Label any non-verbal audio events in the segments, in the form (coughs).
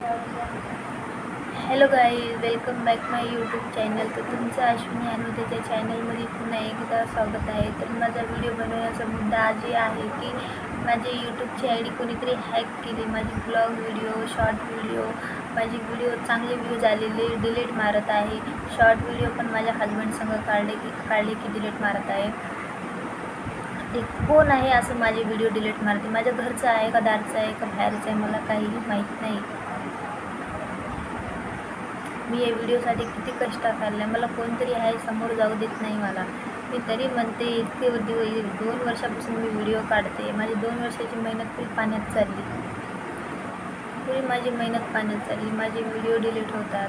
Hello guy welcome back my YouTube channel तर तुमचं अश्विनी अनुतेच्या चॅनलमध्ये पुन्हा एकदा स्वागत आहे. तर माझा व्हिडिओ बनवण्याचा मुद्दा आजही आहे की माझी यूट्यूबची आय डी कोणीतरी हॅक केली. माझी ब्लॉग व्हिडिओ शॉर्ट व्हिडिओ माझे व्हिडिओ चांगले व्ह्यूज आलेले डिलीट मारत आहे. शॉर्ट व्हिडिओ पण माझ्या हजबंडसंग काढले की काढले की डिलीट मारत आहे. ते कोण आहे असं माझे व्हिडिओ डिलीट मारते? माझ्या घरचं आहे का दारचं आहे का बाहेरचं आहे? मला काहीही माहीत नाही. मी या व्हिडिओसाठी किती कष्ट काढले मला कोणतरी आहे समोर जाऊ देत नाही मला. मी तरी म्हणते इतके दिवस दोन वर्षापासून मी व्हिडिओ काढते. माझी दोन वर्षाची मेहनत पुरी पाण्यात चालली. पुरी माझी मेहनत पाण्यात चालली. माझे व्हिडिओ डिलीट होतात.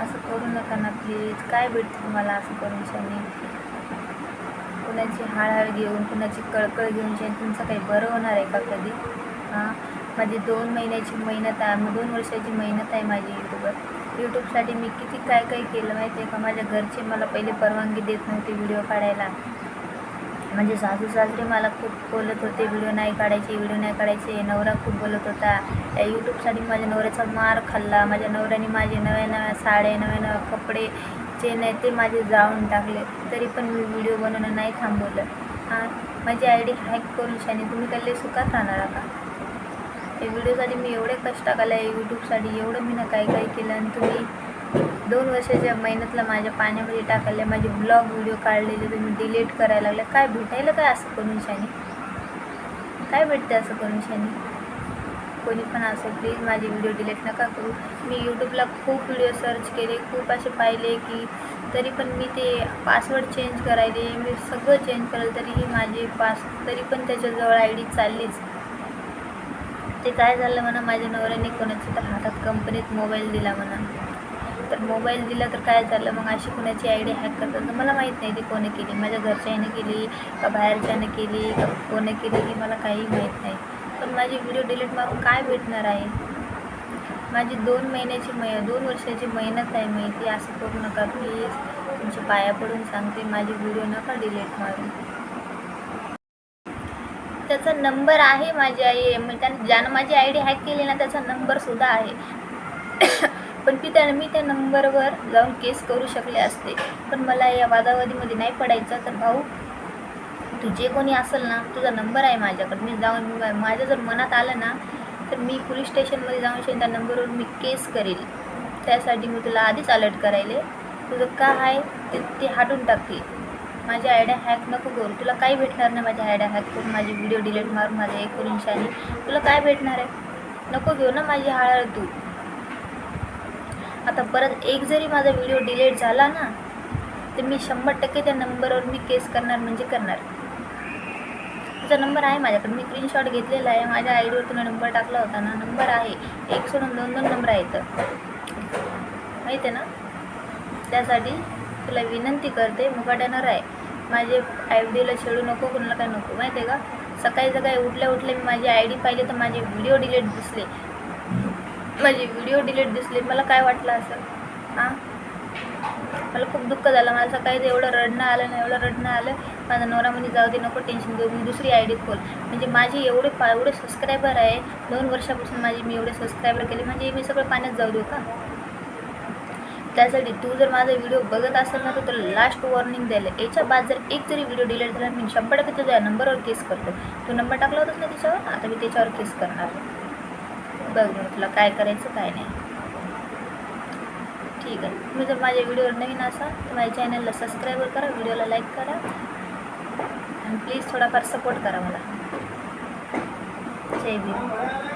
असं करू नका ना प्लीज काय भेटतं तुम्हाला असं परमिशनने शाने कुणाची हाळहाळ घेऊन कुणाची कळकळ घेऊन तुमचं काही बरं होणार आहे का कधी? हां? माझी दोन महिन्याची मेहनत आहे मग दोन वर्षाची मेहनत आहे माझी यूट्यूबवर यूट्यूबसाठी मी किती काय काय केलं माहिती आहे का? माझ्या घरचे मला पहिले परवानगी देत नव्हते व्हिडिओ काढायला. म्हणजे सासू सासरे मला खूप बोलत होते व्हिडिओ नाही काढायचे व्हिडिओ नाही काढायचे. नवरा खूप बोलत होता. या यूट्यूबसाठी माझ्या नवऱ्याचा मार खाल्ला. माझ्या नवऱ्याने माझे नव्या नव्या साड्या नव्या नव्या कपडे जे नाही ते माझे जाळून टाकले. तरी पण मी व्हिडिओ बनवणं नाही थांबवलं. हां माझी आय डी हॅक करून शाने तुम्ही कल्ले सुखात राहणार का? या व्हिडिओसाठी मी एवढे कष्ट केलं यूट्यूबसाठी एवढं मी ना काय काय केलं. आणि तुम्ही दोन वर्षाच्या मेहनतला माझ्या पाण्यामध्ये टाकले माझे ब्लॉग व्हिडिओ काढलेले तुम्ही डिलीट करायला लागले. काय भेटायला काय असं करून शानी काय भेटते असं करून शानी कोणी पण असो प्लीज माझे व्हिडिओ डिलीट नका करू. मी यूट्यूबला खूप व्हिडिओ सर्च केले खूप असे पाहिले की तरी पण मी ते पासवर्ड चेंज करायले मी सगळं चेंज केलं तरीही माझे पास तरी पण त्याच्याजवळ आय डी चाललीच. ते काय झालं म्हणा माझ्या नवऱ्याने कोणाच्या तर हातात कंपनीत मोबाईल दिला म्हणा. तर मोबाईल दिला तर काय झालं? मग अशी कोणाची आय डी हॅक करतात? मला माहीत नाही ती कोणी केली. माझ्या घरच्याने केली का बाहेरच्यानं केली का कोणी केली की मला काही माहीत नाही. पण माझी व्हिडिओ डिलीट मारून काय भेटणार आहे? माझी दोन महिन्याची मै दोन वर्षाची मेहनत आहे मी. ती असं करू नका प्लीज तुमच्या पाया पडून सांगते माझी व्हिडिओ नका डिलीट मारू. त्याचा नंबर आहे माझी आई म्हणजे त्याने ज्यानं माझी आय डी हॅक केली ना त्याचा नंबरसुद्धा आहे. (coughs) पण ती त्या मी त्या नंबरवर जाऊन केस करू शकले असते. पण मला या वादावादीमध्ये नाही पडायचं. तर भाऊ तू जे कोणी असेल ना तुझा नंबर आहे माझ्याकडे. मी जाऊन माझ्या जर मनात आलं ना तर मी पोलीस स्टेशनमध्ये जाऊन शेन त्या नंबरवर मी केस करेल. त्यासाठी मी तुला आधीच अलर्ट करायले. तुझं काय आहे ते ते हाटून टाकते माझी आयडिया हॅक नको करू. तुला काही भेटणार नाही माझ्या आयडिया हॅक करून. माझी व्हिडिओ डिलीट मारून माझ्या एक करून तुला काय भेटणार आहे? नको घेऊ ना माझी हाळ तू. आता परत एक जरी माझा व्हिडिओ डिलीट झाला ना तर मी शंभर टक्के त्या नंबरवर मी केस करणार म्हणजे करणार. तुझा नंबर आहे माझ्याकडे. मी स्क्रीनशॉट घेतलेला आहे. माझ्या आय डीवर तुला नंबर टाकला होता ना नंबर आहे. एक सोडून दोन दोन नंबर आहेत. माहीत आहे ना? त्यासाठी तुला विनंती करते मुकाट्यानं आहे. माझे आय डीला छेडू नको कोणाला काय नको माहिती आहे का? सकाळी सकाळी उठल्या उठल्या मी माझी आय डी पाहिली तर माझे व्हिडिओ डिलीट दिसले. माझे व्हिडिओ डिलीट दिसले. मला काय वाटलं असं? हां मला खूप दुःख झालं. मला सकाळी एवढं रडणं आलं ना एवढं रडणं आलं. माझा नवरामध्ये जाऊ दे नको टेन्शन घेऊ. मी दुसरी आय डी खोल. म्हणजे माझे एवढे पा एवढे सबस्क्रायबर आहे. दोन वर्षापासून माझी मी एवढे सबस्क्रायबर केले. म्हणजे मी सगळं पाण्यात जाऊ देऊ का? त्यासाठी तू जर माझा व्हिडिओ बघत असेल ना तर तुला लास्ट वॉर्निंग द्यायला. याच्या बाद जर एक जरी व्हिडिओ डिलीट झाला मी शंभर टक्के तुझ्या नंबरवर केस करतो. तू नंबर टाकला होतास ना त्याच्यावर आता मी त्याच्यावर केस करणार. बघ मग तुला काय करायचं काय नाही. ठीक आहे. तुम्ही जर माझ्या व्हिडिओवर नवीन असाल तर माझ्या चॅनलला सबस्क्राईब करा व्हिडिओला लाईक करा. आणि प्लीज थोडाफार सपोर्ट करा मला. जय भीम.